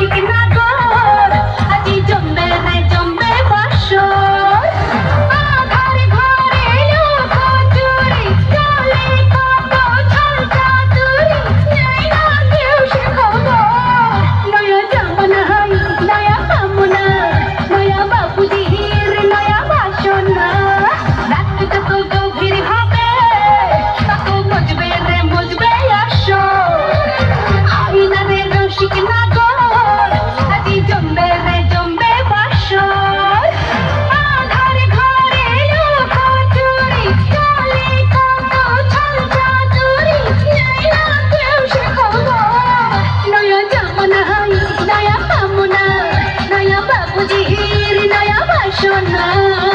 you cannot. কামনা নয়া বাবুজির নয়া বাসনা।